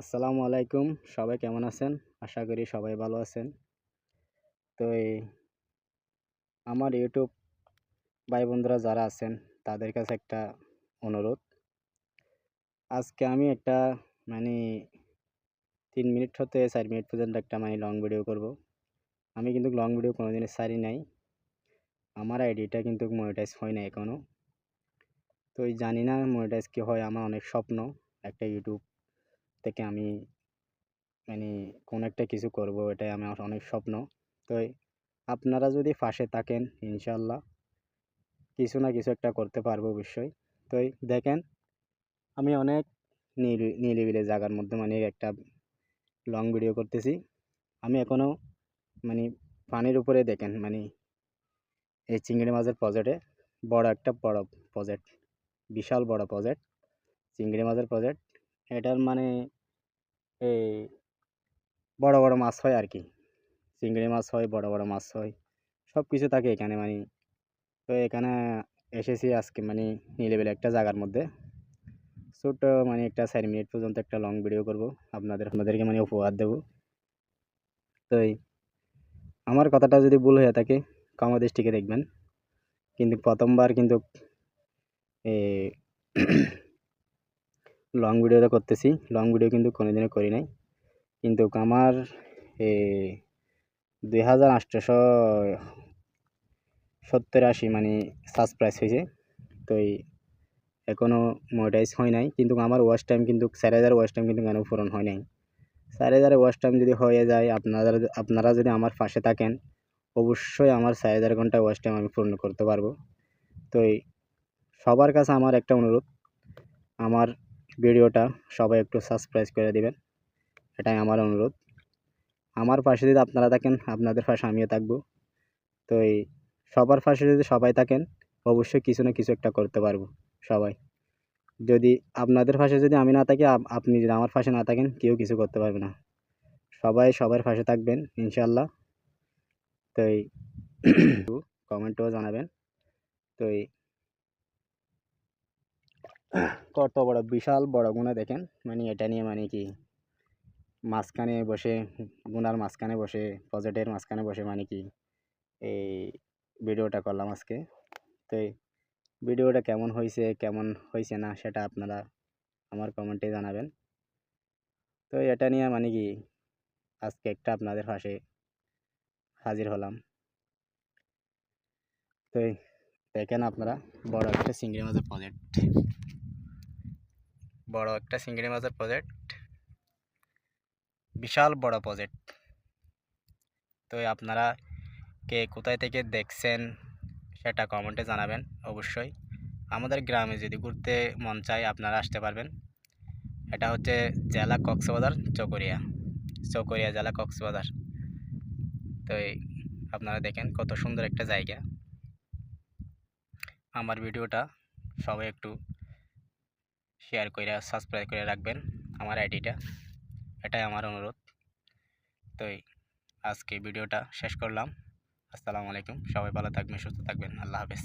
আসসালামু আলাইকুম। সবাই কেমন আছেন? আশা করি সবাই ভালো আছেন। তো এই আমার ইউটিউব ভাই বন্ধুরা যারা আছেন, তাদের কাছে একটা অনুরোধ। আজকে আমি একটা মানে তিন মিনিট হতে চার মিনিট পর্যন্ত একটা মানে লং ভিডিও করব। আমি কিন্তু লং ভিডিও কোনোদিনই সারি নাই। আমার আইডিটা কিন্তু মনিটাইজ হয় না এখনও তো জানি না মনিটাইজ কী হয়, আমার অনেক স্বপ্ন একটা ইউটিউব থেকে আমি মানে কোনো একটা কিছু করব, এটাই আমার অনেক স্বপ্ন। তো আপনারা যদি পাশে থাকেন, ইনশাল্লাহ কিছু না কিছু একটা করতে পারব অবশ্যই। তো দেখেন, আমি অনেক নিরিবিলি জায়গার মধ্যে মানে একটা লং ভিডিও করতেছি। আমি এখনও মানে পানির উপরে দেখেন মানে এই চিংড়ি মাছের প্রজেক্টে বড় একটা বড় প্রজেক্ট বিশাল বড় প্রজেক্ট চিংড়ি মাছের প্রজেক্ট এটার মানে এই বড় বড় মাছ হয় আর কি চিংড়ি মাছ হয়, বড় বড় মাছ হয় সব কিছু থাকে এখানে মানে। তো এখানে এসেছি আজকে মানে নিলেবেলে একটা জায়গার মধ্যে। ছোট্ট মানে একটা চার মিনিট পর্যন্ত একটা লং ভিডিও করব। আপনাদের, আপনাদেরকে মানে উপহার দেব। তো আমার কথাটা যদি ভুল হয়ে থাকে কমা দৃষ্টিকে দেখবেন। কিন্তু প্রথমবার কিন্তু লং ভিডিওটা করতেছি। লং ভিডিও কিন্তু কোনোদিনও করি নাই। কিন্তু আমার, এ, দুই হাজার আটশোশো সত্তর আশি মানে সাবস্ক্রাইব হয়েছে। তো এই এখনও মনিটাইজ হয় নাই। কিন্তু আমার ওয়াচ টাইম কিন্তু, চার হাজার ওয়াচ টাইম কিন্তু কেন পূরণ হয় নাই? চার হাজার ওয়াচ টাইম যদি হয়ে যায়, আপনারা আপনারা যদি আমার পাশে থাকেন, অবশ্যই আমার চার হাজার ঘণ্টা ওয়াচ টাইম আমি পূর্ণ করতে পারব। তো সবার কাছে আমার একটা অনুরোধ। আমার ভিডিওটা সবাই একটু সাবস্ক্রাইব করে দিবেন। এটাই আমার অনুরোধ। আমার পাশে যদি আপনারা থাকেন, আপনাদের পাশে আমিও থাকব। তো এই সবার পাশে যদি সবাই থাকেন, অবশ্যই কিছু না কিছু একটা করতে পারব সবাই। যদি আপনাদের পাশে যদি আমি না থাকি আপনি যদি আমার পাশে না থাকেন, কেউ কিছু করতে পারবে না। সবাই সবার পাশে থাকবেন ইনশাল্লাহ তো এই কমেন্টও জানাবেন। তো এই কত বড় বিশাল বড় গুণা দেখেন। মানে এটা নিয়ে মানে কি, মাঝখানে বসে, গুনার মাঝখানে বসে প্রজেক্টের মাঝখানে বসে মানে কি, এই ভিডিওটা করলাম আজকে। তো ভিডিওটা কেমন হয়েছে কেমন হয়েছে না, সেটা আপনারা আমার কমেন্টে জানাবেন। তো এটা নিয়ে মানে কি, আজকে একটা আপনাদের পাশে হাজির হলাম। তো দেখেন আপনারা, বড় একটা চিংড়ি মাছের প্রজেক্ট বড় একটা চিংড়ি মাছের প্রজেক্ট বিশাল বড় প্রজেক্ট তো আপনারা কে কোথায় থেকে দেখছেন সেটা কমেন্টে জানাবেন অবশ্যই। আমাদের গ্রামে যদি ঘুরতে মন চায় আপনারা আসতে পারবেন। এটা হচ্ছে জেলা কক্সবাজার, চকরিয়া। চকরিয়া জেলা কক্সবাজার। তো আপনারা দেখেন কত সুন্দর একটা জায়গা। আমার ভিডিওটা সবাই একটু শেয়ার করে সাবস্ক্রাইব করে রাখবেন আমার আইডিটা। এটাই আমার অনুরোধ। তো আজকে ভিডিওটা শেষ করলাম। আসসালামু আলাইকুম। সবাই ভালো থাকবেন, সুস্থ থাকবেন। আল্লাহ হাফেজ।